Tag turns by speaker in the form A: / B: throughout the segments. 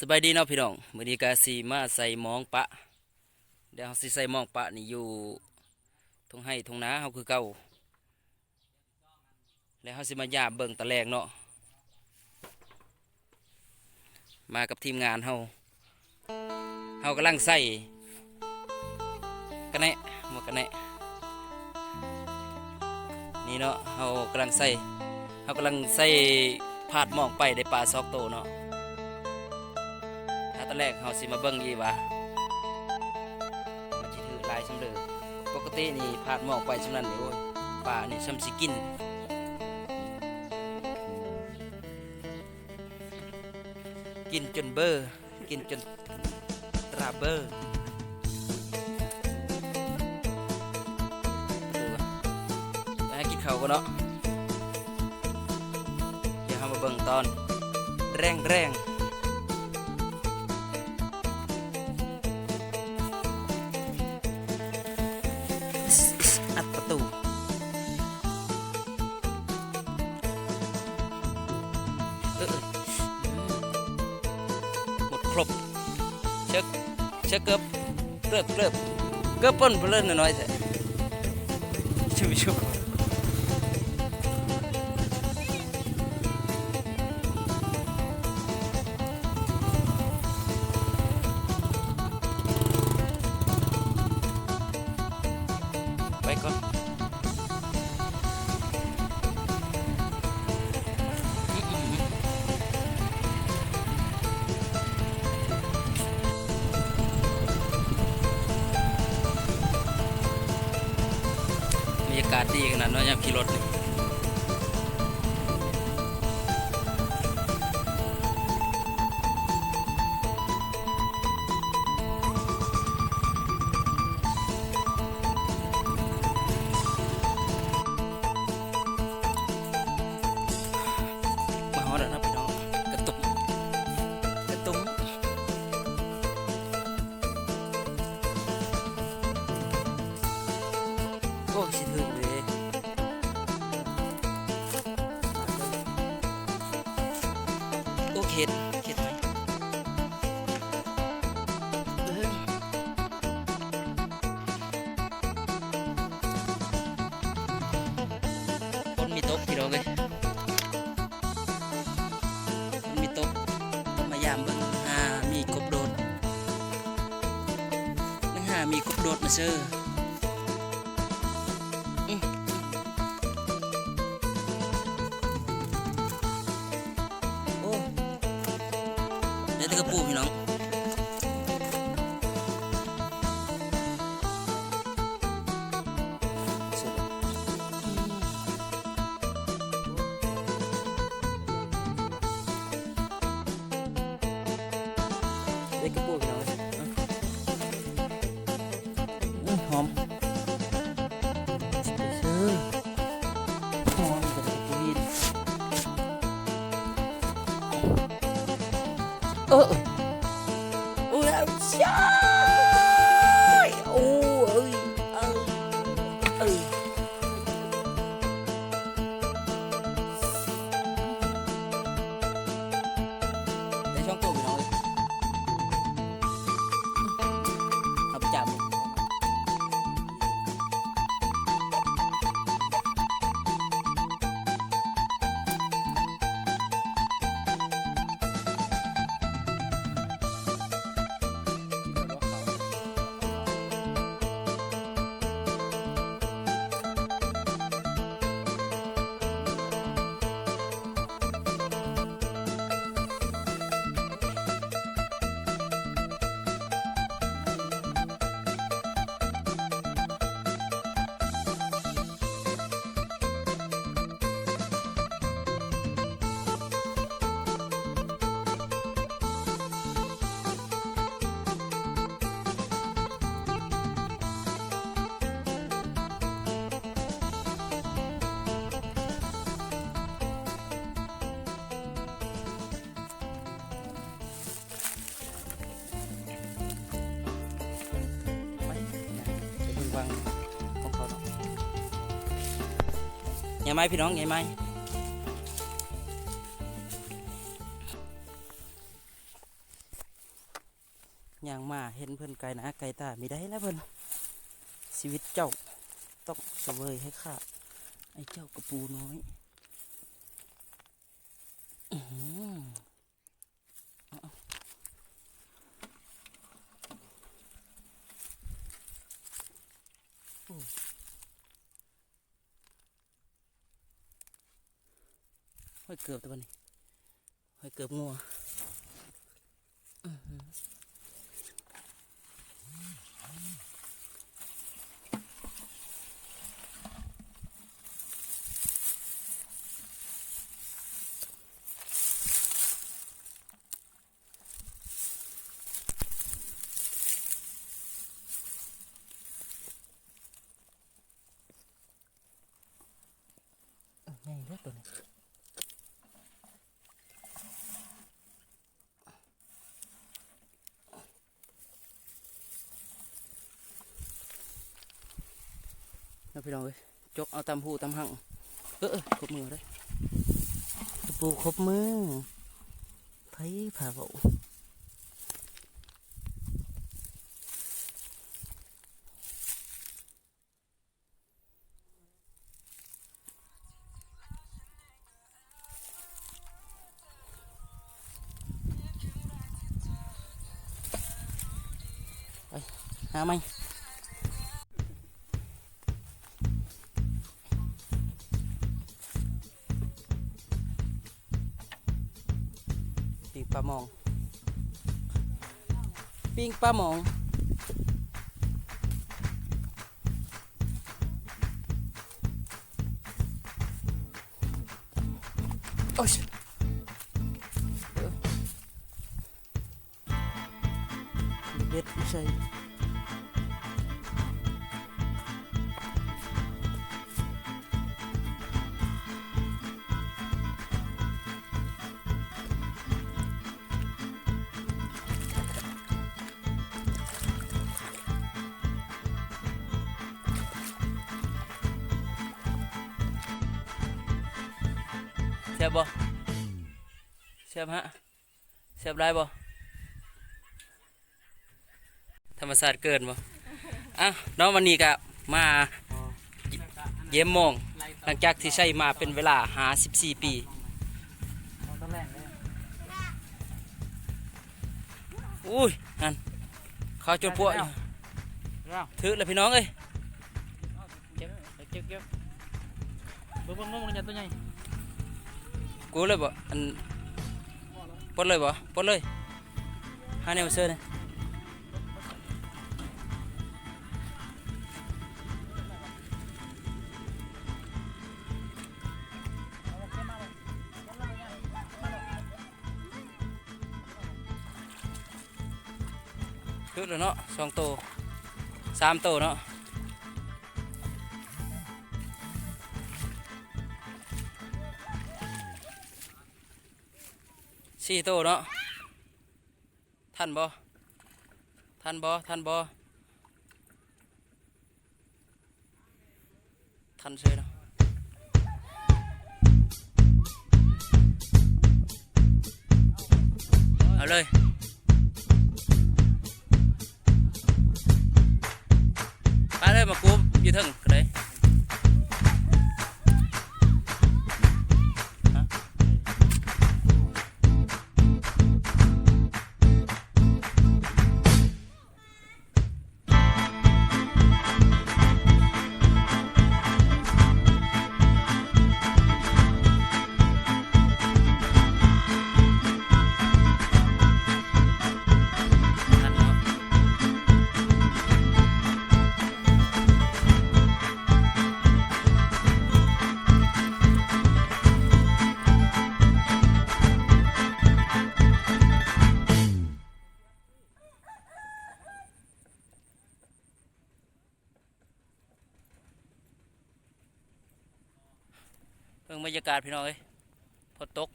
A: สบายดีเนาะพี่น้องมื้อนี้ก็สิมาใส่มองปะ เดี๋ยวเฮาสิใส่มองปะนี่อยู่ทงให้ทงนาเฮาคือเก่าแล้วเฮาสิมายามเบิ่งตะแลงเนาะมากับทีมงานเฮาเฮากำลังใส่กระแนะหมวกกระแนะนี่เนาะเฮากำลังใส่เฮากำลังใส่พาดมองไปได้ปลาซอกโตเนาะ แรกเฮาสิมาเบิ่งอีว่ามันสิถือลายสำเร็จปกตินี่พาดหมอกไปสำนั้นเลยโอ้ยป่านี่ซ้ำสิกินกินจนเบอร์กินจนตราเบอร์ไปให้กินข้ากันเนาะเดี๋ยวเฮามาเบิ่งตอน แรงแรง เช็คเกือบเกือบเกือบเกือบป้นเปเล่นน้อยแต่ชิวๆ เลยมันมีตกมายามเบิ่งหามีกบโดดนังหามีกบโดดมาเชื่ออื้อโอ้ได้แต่กระปูพี่น้อง เอย่าไม้พี่น้องอย่าม้ย่างมาเห็นเพื่อนไกลนะไกลตาไม่ได้แล้วเพื่อนชีวิตเจ้าต้องเสวยให้ข้าไอ้เจ้ากระปูน้อยอื้อหือเอาเอาโอ้ห้ อยเกือบตัวนี้ห้อยเกือบงัวง่ายเลือตัวนี้ พี่น้องเอ้ยจกเอาตำหูตำหังเออเออครบมือเลยตะปูครบมือไผ่ผ่าเบาหาไหมปิ้งปลาหมองปิ้งปลาหม องโเสียบบ่เสียบฮะเสียบได้บ่ธรรมศาสตร์เกินบ่อะน้องวันนี้ก็มาเยี่ยมมอง หลังจากที่ใช้มาเป็นเวลาหา14 ปีอุ้ยนั่นเขาจนพวกอยู่ถือเลยพี่น้องเอ้ย
B: เก็บเก็บเก็บเบิ่งเบิ่งเบิ่งมันจะตัวใหญ่
A: กูเลยบ่อันปลดเลยบ่ปลดเลยหา สื้อเนี่ยคือแล้วเนาะสองโตวสามโตวเนาะสี่โตวเนาะทันบ่ทันบ่ทันบ่ทันเชยเนาะเอาเลยไปเลยมากูอยู่ถึงก็เลากาศพี่น้องเอ้ยพอตก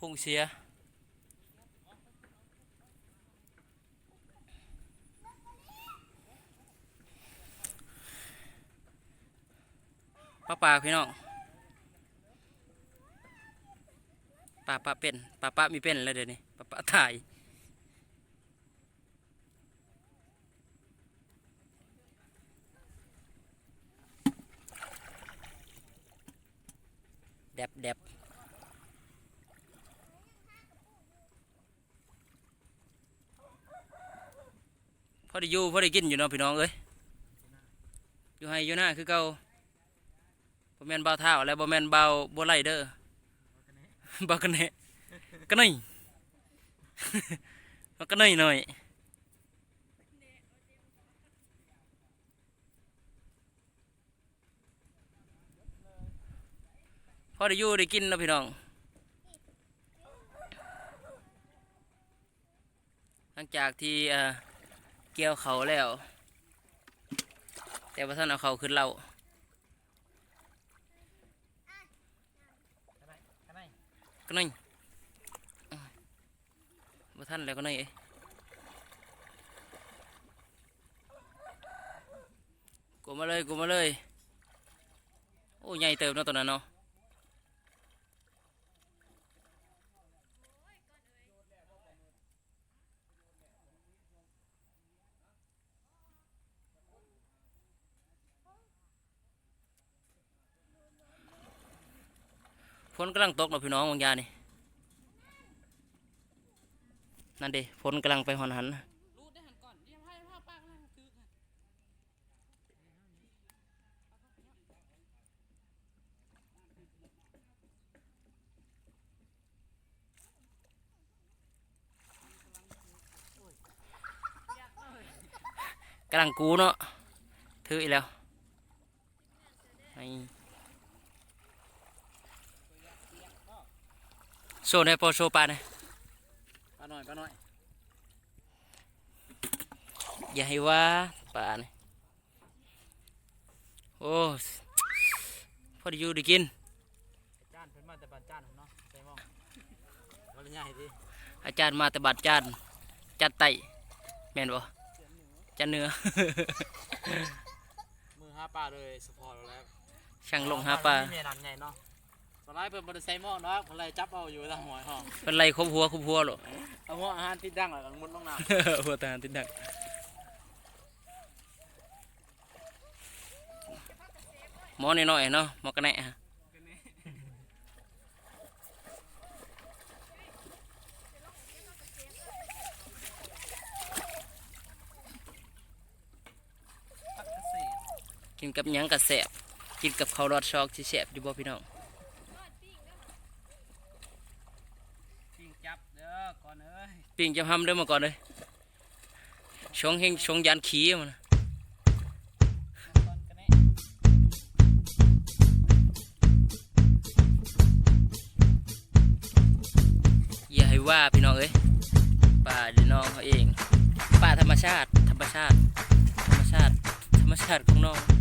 A: หุ่งเสียป้าปลาพี่น้องปลาปลาเป็นปลาปลามีเป็นแล้วเดี๋ยวนี้ปลาปลาถ่าย แดบแดบพ อได้อยู่พอได้กินอยู่เนาะพี่น้องเอ้ยอยู่ให้อยู่หน้าคือเก่าบ่แม่นเบาเท้าแล้วบ่แม่นเบาบ่ไหลเด้อบ่กันแน่กันนี่มากันนี่หน่อยพอได้อยู่ได้กินเนาะพี่น้องหลังจากที่ เกี่ยวเขาแล้ว แต่ว่าท่านเอาเขาขึ้นเราก็นั่งบ่ท่านแล้วก็นั่งเอ้กูมาเลยกูมาเลย โอ้ใหญ่เติบเนาะตอนนั้นเนาะ กำลังตกเนาะพี่น้องบางยานี่นั่นด้ฝนกำลังไปหอนหันนะ
B: รูดได้หันก่อนเดี๋ยวให้ผ้าปากแล้วตึก
A: กำลังกูเนาะถืออีกแล้วนี่ โชว์ในอยโปรโชว์ปลาเนี่อย
B: ปลาหน่อยปลาหน่อย
A: อย่าให้ว่าปลาเนี่ยโอ้พอได้อยู่ได้กิน
B: จานเพิ่นมาแต่บ้านจานเนาะใส่หมองวันละใหญ่ดิ
A: อาจารย์มาแต่บัดจานจัดไตแม่นบ่จันเนื้อ
B: มือห้าปลาเลยสปอร์ตแล้ว
A: ช่างลงหาปลา
B: เมียนำใหญ่เนาะ ตอนแรกเพิ่นบ่ได้ใส่หม้อเนาะเพิ่นเลยจับเอาอยู่ทางหัวห้อง
A: เป็นไรครบหัวครบหัวหรอ
B: เอาหัวอาหารติดดังแล้วก็มุดลงน้ำ
A: หัวทหารติดดักหมอน้อยๆเนาะหมอกระแหนะฮะ
B: พักเกษตร
A: กินกับหยังกระแสบกินกับข้าวรอดชอกที่แสบอยู่บ่พี่น้อง
B: ปิ้งจับเด้อก่อนเอ้ย
A: ปิงจะทำเด้อมาก่อนเลยชงเฮงชงยานขี้มัน
B: อนกันแน่
A: อย่าให้ว่าพี่น้องเอ้ยป่าดีน้องเขาเองป่าธรรมชาติ ธรรมชาติ ธรรมชาติ ธรรมชาติของน้อง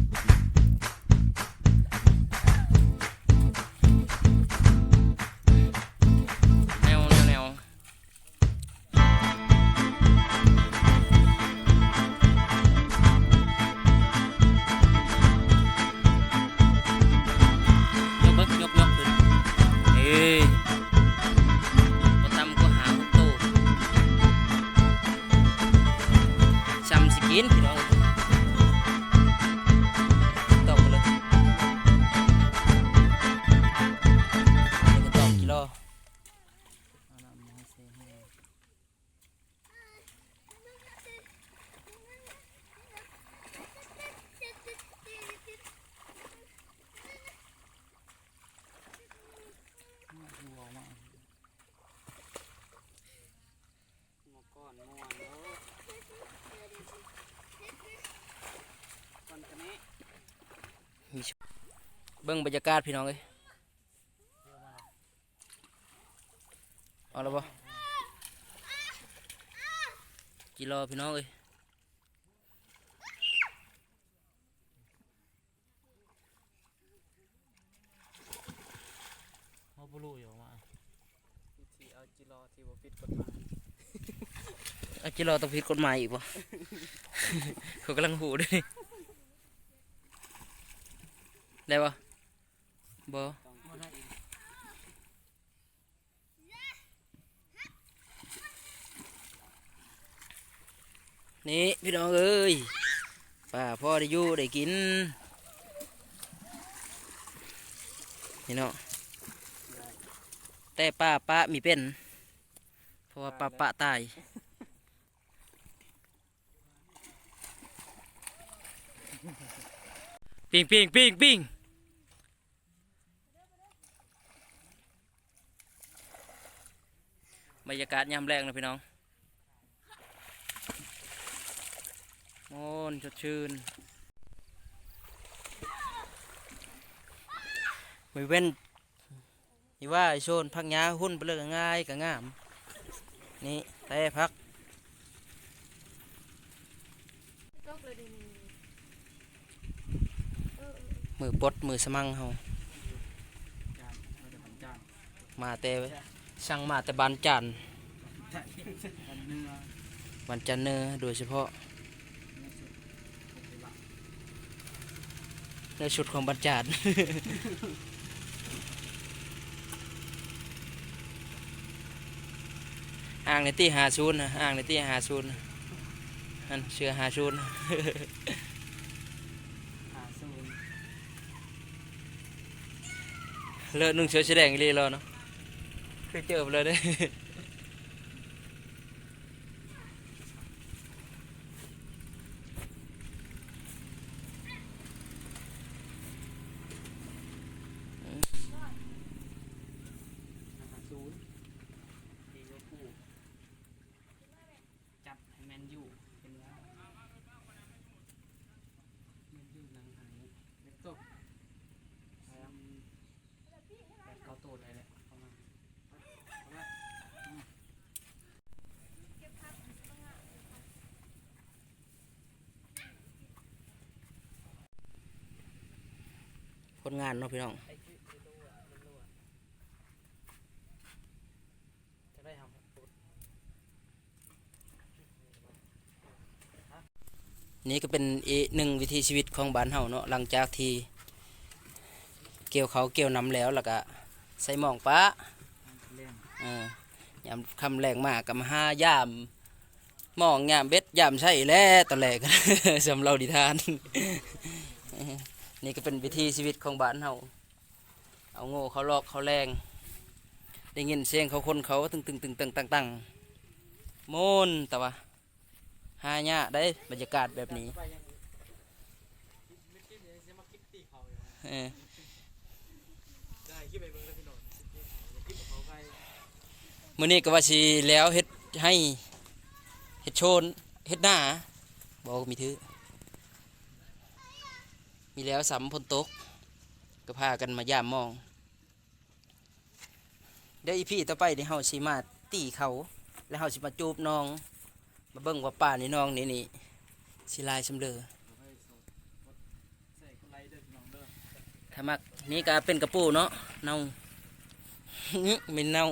A: กินพี่น้อง เบิ่งบรรยากาศพี่น้องเอ้ยเอาแล้วบ่กิโลพี่น้องเอ้ย
B: เขาบลูอยู่มาที่เอาจิรอที่บ่ผิดกฎหมาย
A: เอากิโลต้องผิดกฎหมายอีกบ่เขากำลังหูด้วยนี่ได้บ่บ่
B: ต้อง บ่
A: นี่พี่น้องเอ้ยป้าพ่อได้อยู่ได้กิน นี่เนาะแต่ป้าป้ามีเป็น เพราะว่าป้าป้าตายปิงปิงปิงปิง บรรยามแรงนะพี่น้องโอ้นสดชื่นไม่เว้นนี่ว่าโซนพักยาหุ้นไปเลยก็ง่ายก็งาม นี่แต่พักมือปดมือสมังเฮา
B: จาเราจะผันจาน
A: มาแต่สั่งมาแต่บานจันทร์
B: เนื้อบา
A: นจันทร์เนอโดยเฉพาะ
B: เนื้อสดโอเคละ
A: ในชุดของบานจันทร์อ่างในที่หาซูนย์นะอ่างในที่หาซูนย์นะอันเชื่อหาซูนย์
B: หาสูน
A: เลอะนุ่งเสื้อสีแดงอีหลีแล้วเนาะเคยเจอไปเลยเด้
B: หาสูนดีกว่าผู้จับให้แมนยูเป็นแล้วแมนยูหนังหายเล็กตกแล้วแบบเกาโตดเลยแหละประมาณเอาละอืม
A: ผลงานเนาะพี่น้องนี่ก็เป็นอีกหนึ่งวิถีชีวิตของบ้านเฮาเนาะหลังจากที่เกี่ยวเขาเกี่ยวน้ำแล้วแล้วก็ใส่หมองปะ
B: เล่น
A: เออยามคำแรงมากกับห้ายามหมองยามเบ็ดยามใช่แล้วตอนแรกสำเราดิทาน นี่ก็เป็นวิถีชีวิตของบ้านเฮาเอาโง่เขาลอกเขาแรงได้ยินเสียงเขาคนเขาตึงตึงตึงตึงตังตังโมนแต่ว่าหายะได้บรรยากาศแบบนี้
B: เมื่อ
A: เบิ่
B: งแล้วพี่น้องคิดเขาไป
A: มื้อนี้ก็ว่าสิแล้วเฮ็ดให้เฮ็ดโชนเฮ็ดหน้าบอกมีถือ มีแล้วสำพนตก ก็พากันมาย่ามมอง เดี๋ยวอีพี่ต่อไปเดี๋ยวเฮาสิมาตีเขา แล้วเฮาสิมาจูบน้อง มาเบิ่งว่าป่านี่น้องนี่นี่สิลายสำเลือ
B: ใส่คนไรเด้อพี่น้องเด้อ
A: ถ้ามักนี่ก็เป็นกระปูเนาะเน่าไม่เน่า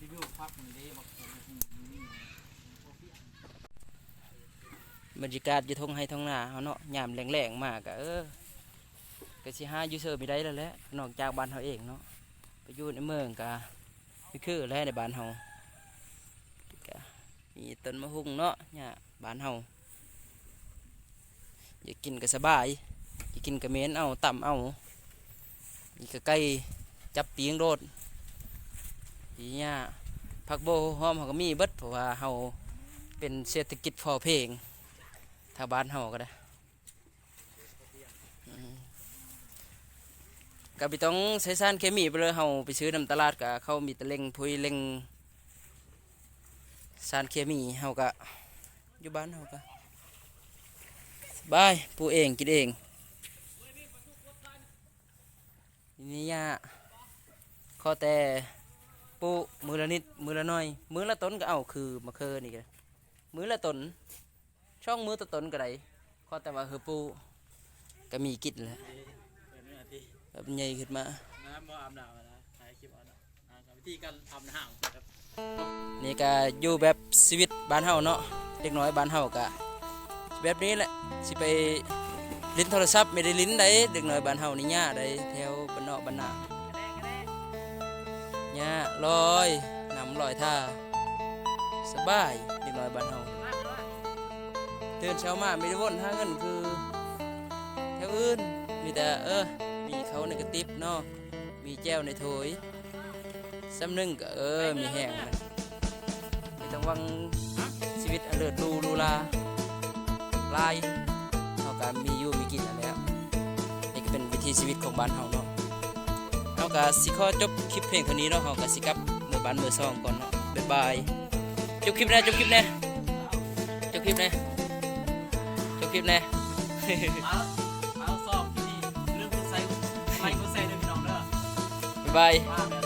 B: รีวิวภาพมันดีบอกคนนี้
A: บรรยากาศอยู่ทงให้ทงหนาเฮาเนาะยามแรงๆมากก็เออก็สิหายู่เสิร์ไม่ได้แล้วแหละนอกจากบ้านเฮาเองเนาะไปอยู่ในเมืองก็ไม่คือแล้วในบ้านเฮาก็มีต้นมะฮุงเนาะเนี่ยบ้านเฮาอยากกินก็สบายอยากกินก็เม็นเอาต่ำเอานี่ก็ใกล้จับปีงโดดทีเนี้ยผักโบหอมเฮาก็มีเบิดเพราะว่าเฮาเป็นเศรษฐกิจพอเพียง ถ้าบ้านเฮาก็ได้ก็ไปต้องใช้สารเคมีไปเลยเฮาไปซื้อน้ำตลาดก็เขามีตะเล็งพุยเล็งสารเคมีเฮาก็อยู่บ้านเฮาก็บายปูเองกินเองนี่ยาข้อแต่ปูมือละนิดมือละหน้อย มือละต้นก็เอาคือมะเขือนี่ก็มือละต้น ช่องมือตะตนก็ได้ข้อแต่ว่าคือปูก็มีกินแหล้ว
B: เป็นวินาที
A: แบบใหญ่ขึ้นมา
B: น้ำบ่อาบน้ำนะถ่ายคลิปเอานะอ่ากับวิธีการอาบน้ำครับ
A: นี่ก็อยู่แบบชีวิตบ้านเฮาเนาะเด็กน้อยบ้านเฮาก็แบบนี้แหละสิไปลิ้นโทรศัพท์ไม่ได้ลิ้นได้เด็กน้อยบ้านเฮานี่ย่าได้แถวบ้านนอกบ้านนาย่าลอยน้ำลอยท่าสบายเด็กน้อยบ้านเฮา ตื่นเช้ามาไม่ได้วนหาเงินคือแถวอื่นมีแต่เออมีเขาในกระติบเนาะมีแจ้วในโถยซ้ำนึ่งก็เออมีแห้งนะไม่ต้องวังชีวิตอเลิศรูลูลาลายเขาก็มีอยู่มีกินอันแล้วนี่ก็เป็นวิถีชีวิตของบ้านเฮาเนาะเขาก็สิขอจบคลิปเพลงเท่านี้เนาะเขาก็สิกลับมือบ้านมือซองก่อนเนาะบ๊ายบายจบคลิปแน่จบคลิปแน่จบคลิปแน่ คลิปแน่
B: เอาเอาสอบที่ดีเรื่องคุณใส่ไลค์คุณใส่ด้วยพี่น้องเด้อ
A: บ๊ายบาย
B: ว่าไป